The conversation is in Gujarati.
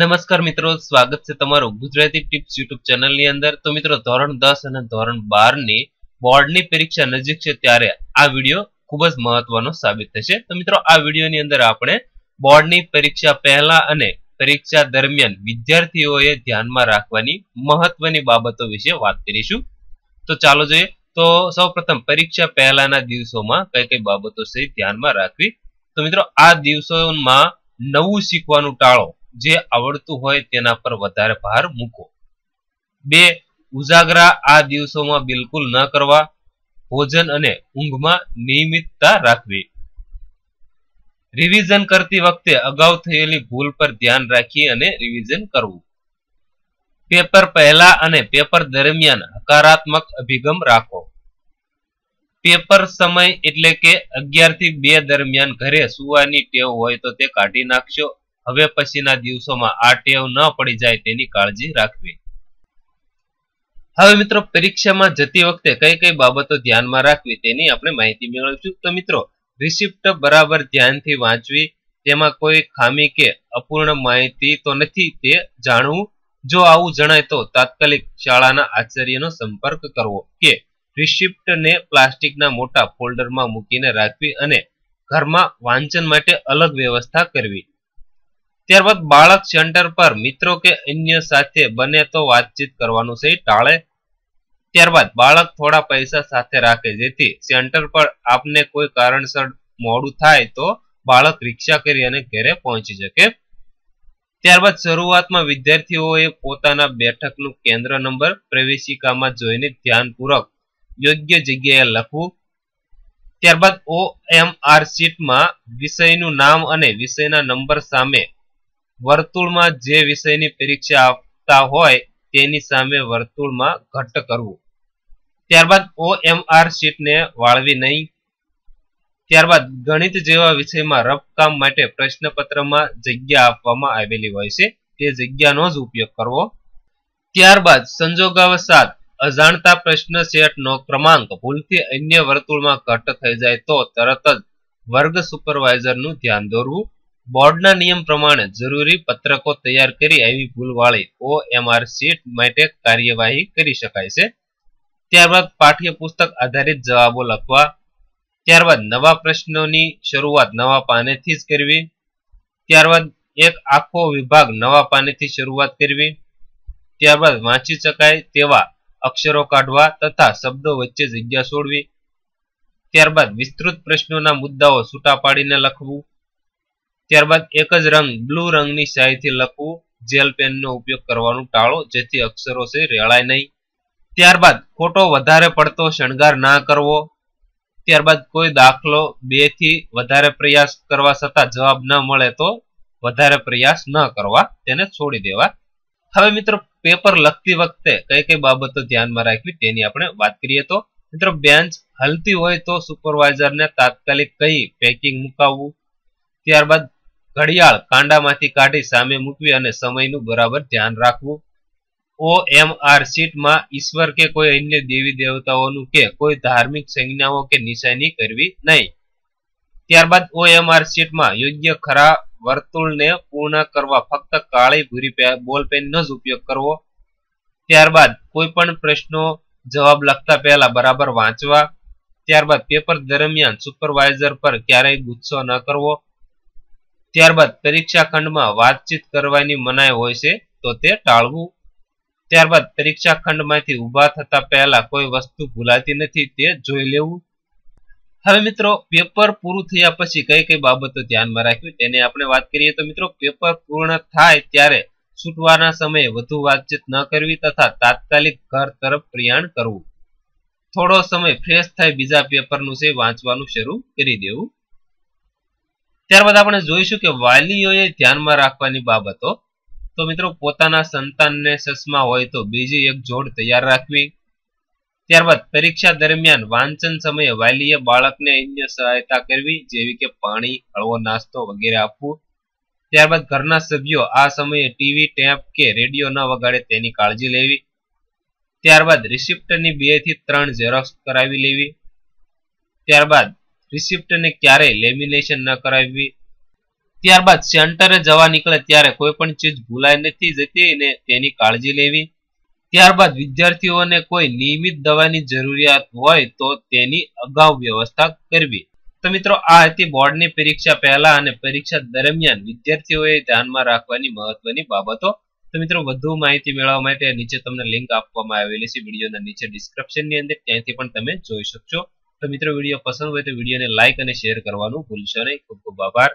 નમસ્કાર મિત્રો, સ્વાગત છે તમારું ગુજરાતી ટિપ્સ યુટ્યુબ ચેનલની અંદર. તો મિત્રો, ધોરણ દસ અને ધોરણ બારની બોર્ડની પરીક્ષા નજીક છે ત્યારે આ વીડિયો ખૂબ જ મહત્વનો સાબિત થશે. તો મિત્રો, આ વિડીયોની અંદર આપણે બોર્ડની પરીક્ષા પહેલા અને પરીક્ષા દરમિયાન વિદ્યાર્થીઓએ ધ્યાનમાં રાખવાની મહત્વની બાબતો વિશે વાત કરીશું. તો ચાલો જોઈએ. તો સૌપ્રથમ, પરીક્ષા પહેલાના દિવસોમાં કઈ કઈ બાબતો છે ધ્યાનમાં રાખવી? તો મિત્રો, આ દિવસોમાં નવું શીખવાનું ટાળો. જે આવડતું હોય તેના પર વધારે ભાર મૂકો. બે, ઉજાગરા આ દિવસોમાં બિલકુલ ન કરવા, ભોજન અને ઊંઘમાં નિયમિતતા રાખવી. રિવિઝન કરતી વખતે અગાઉ થયેલી ભૂલ પર ધ્યાન રાખી અને રિવિઝન કરવું. પેપર પહેલા અને પેપર દરમિયાન હકારાત્મક અભિગમ રાખો. પેપર સમય એટલે કે અગિયારથી બે દરમિયાન ઘરે સુવાની ટેવ હોય તો તે કાઢી નાખશો. હવે પછીના દિવસોમાં આ ટેવ ન પડી જાય તેની કાળજી રાખવી. હવે મિત્રો, પરીક્ષામાં જતી વખતે કઈ કઈ બાબતો ધ્યાનમાં રાખવી તેની આપણે માહિતી મેળવીશું. તો મિત્રો રિસિપ્ટ બરાબર ધ્યાનથી વાંચવી, તેમાં કોઈ ખામી કે અપૂર્ણ માહિતી તો નથી તે જાણવું. જો આવું જણાય તો તાત્કાલિક શાળાના આચાર્યનો સંપર્ક કરવો કે રિસિપ્ટને પ્લાસ્ટિકના મોટા ફોલ્ડરમાં મૂકીને રાખવી અને ઘરમાં વાંચન માટે અલગ વ્યવસ્થા કરવી. ત્યારબાદ બાળક સેન્ટર પર મિત્રો કે અન્ય સાથે બને તો વાતચીત કરવાનું છે ટાળે. ત્યારબાદ બાળક થોડા પૈસા સાથે રાખે, જેથી સેન્ટર પર આપને કોઈ કારણસર મોડું થાય તો બાળક રિક્ષા કરી ઘરે પહોંચી શકે. ત્યારબાદ શરૂઆતમાં વિદ્યાર્થીઓએ પોતાના બેઠકનું કેન્દ્ર નંબર પ્રવેશિકામાં જોઈને ધ્યાનપૂર્વક યોગ્ય જગ્યાએ લખવું. ત્યારબાદ ઓ એમ આર શીટમાં વિષયનું નામ અને વિષયના નંબર સામે વર્તુળમાં જે વિષયની પરીક્ષા આપતા હોય તેની સામે વર્તુળમાં ઘટ્ટ કરવું. ત્યારબાદ ઓએમઆર શીટને વાળવી નહીં. ત્યારબાદ ગણિત જેવા વિષયમાં રફકામ માટે પ્રશ્નપત્રમાં જગ્યા આપવામાં આવેલી હોય છે, તે જગ્યાનો જ ઉપયોગ કરવો. ત્યારબાદ સંજોગાવસાદ, અજાણતા પ્રશ્ન સેટનો ક્રમાંક, ભૂલથી અન્ય વર્તુળમાં ઘટ થઈ જાય તો તરત જ વર્ગ સુપરવાઇઝરનું ધ્યાન દોરવું. બોર્ડના નિયમ પ્રમાણે જરૂરી પત્રકો તૈયાર કરી આવી ભૂલવાળી ઓએમઆર શીટ માટે કાર્યવાહી કરી શકાય છે. ત્યારબાદ પાઠ્યપુસ્તક આધારિત જવાબો લખવા. ત્યારબાદ નવા પ્રશ્નોની શરૂઆત નવા પાનેથી જ કરવી. ત્યારબાદ એક આખો વિભાગ નવા પાનેથી શરૂઆત કરવી. ત્યારબાદ વાંચી શકાય તેવા અક્ષરો કાઢવા તથા શબ્દો વચ્ચે જગ્યા છોડવી. ત્યારબાદ વિસ્તૃત પ્રશ્નોના મુદ્દાઓ છૂટા પાડીને લખવું. ત્યારબાદ એક જ રંગ, બ્લુ રંગની શાહીથી લખવું, જેલ પેનનો ઉપયોગ કરવાનું ટાળો, જેથી અક્ષરો છે રેળાય નહીં. ત્યારબાદ ખોટો વધારે પડતો શણગાર ના કરવો. ત્યારબાદ કોઈ દાખલો બેથી વધારે પ્રયાસ કરવા છતાં જવાબ ન મળે તો વધારે પ્રયાસ ન કરવા તેને છોડી દેવા. હવે મિત્રો, પેપર લખતી વખતે કઈ કઈ બાબતો ધ્યાનમાં રાખવી તેની આપણે વાત કરીએ તો, મિત્રો, બેન્ચ હલતી હોય તો સુપરવાઇઝરને તાત્કાલિક કઈ પેકિંગ મુકાવવું. ત્યારબાદ ઘડિયાળ કાંડામાંથી કાઢી સામે મૂકવી અને સમયનું બરાબર ધ્યાન રાખવું. ઓ એમ આર શીટમાં ઈશ્વર કે કોઈ અન્ય દેવી દેવતાઓનું કે કોઈ ધાર્મિક સંજ્ઞાઓ કે નિશાની કરવી નહીં. ત્યારબાદ ઓ એમ આર શીટમાં યોગ્ય ખરા વર્તુળને પૂર્ણ કરવા ફક્ત કાળી ભૂરી બોલપેનનો જ ઉપયોગ કરવો. ત્યારબાદ કોઈ પણ પ્રશ્નો જવાબ લખતા પહેલા બરાબર વાંચવા. ત્યારબાદ પેપર દરમિયાન સુપરવાઇઝર પર ક્યારેય ગુસ્સો ન કરવો. ત્યારબાદ પરીક્ષા ખંડમાં વાતચીત કરવાની મનાઈ હોય છે, તો તે ટાળવું. ત્યારબાદ પરીક્ષા ખંડમાંથી ઊભા થતા પહેલા કોઈ વસ્તુ ભૂલાતી નથી, તે જોઈ લેવું. હવે મિત્રો, પેપર પૂરું થયા પછી કઈ કઈ બાબતો ધ્યાનમાં રાખવી? તેને આપણે વાત કરીએ તો મિત્રો, પેપર પૂર્ણ થાય ત્યારે છૂટવાના સમયે વધુ વાતચીત ન કરવી તથા તાત્કાલિક ઘર તરફ પ્રયાણ કરવું. થોડો સમય ફ્રેશ થાય બીજા પેપરનું છે, વાંચવાનું શરૂ કરી દેવું. ત્યારબાદ આપણે જોઈશું કે વાલીઓએ ધ્યાનમાં રાખવાની બાબતો તો મિત્રો, પોતાના સંતાનને ચશ્મા હોય તો બીજી એક જોડ તૈયાર રાખવી. ત્યારબાદ પરીક્ષા દરમિયાન વાંચન સમયે વાલીએ બાળકને અન્ય સહાયતા કરવી, જેવી કે પાણી, હળવો નાસ્તો વગેરે આપવું. ત્યારબાદ ઘરના સભ્યો આ સમયે ટીવી, ટેપ કે રેડિયો ન વગાડે તેની કાળજી લેવી. ત્યારબાદ રિસિપ્ટની બેથી ત્રણ ઝેરોક્સ કરાવી લેવી. ત્યારબાદ રિસિપ્ટને ક્યારેય લેમિનેશન ન કરાવવી. ત્યારબાદ સેન્ટરે જવા નીકળે ત્યારે કોઈ પણ ચીજ ભૂલાઈ નથી જતી અને તેની કાળજી લેવી. ત્યારબાદ વિદ્યાર્થીઓને કોઈ નિયમિત દવાની જરૂરિયાત હોય તો તેની અગાઉ વ્યવસ્થા કરવી. તો મિત્રો, આ હતી બોર્ડની પરીક્ષા પહેલા અને પરીક્ષા દરમિયાન વિદ્યાર્થીઓએ ધ્યાનમાં રાખવાની મહત્વની બાબતો. તો મિત્રો, વધુ માહિતી મેળવવા માટે નીચે તમને લિંક આપવામાં આવેલી છે વિડીયોના નીચે ડિસ્ક્રિપ્શનની અંદર. ત્યાંથી પણ તમે જોઈ શકશો. તો મિત્રો, વીડિયો પસંદ હોય તો વિડીયોને લાઇક અને શેર કરવાનું ભૂલશો નહીં. ખૂબ ખૂબ આભાર.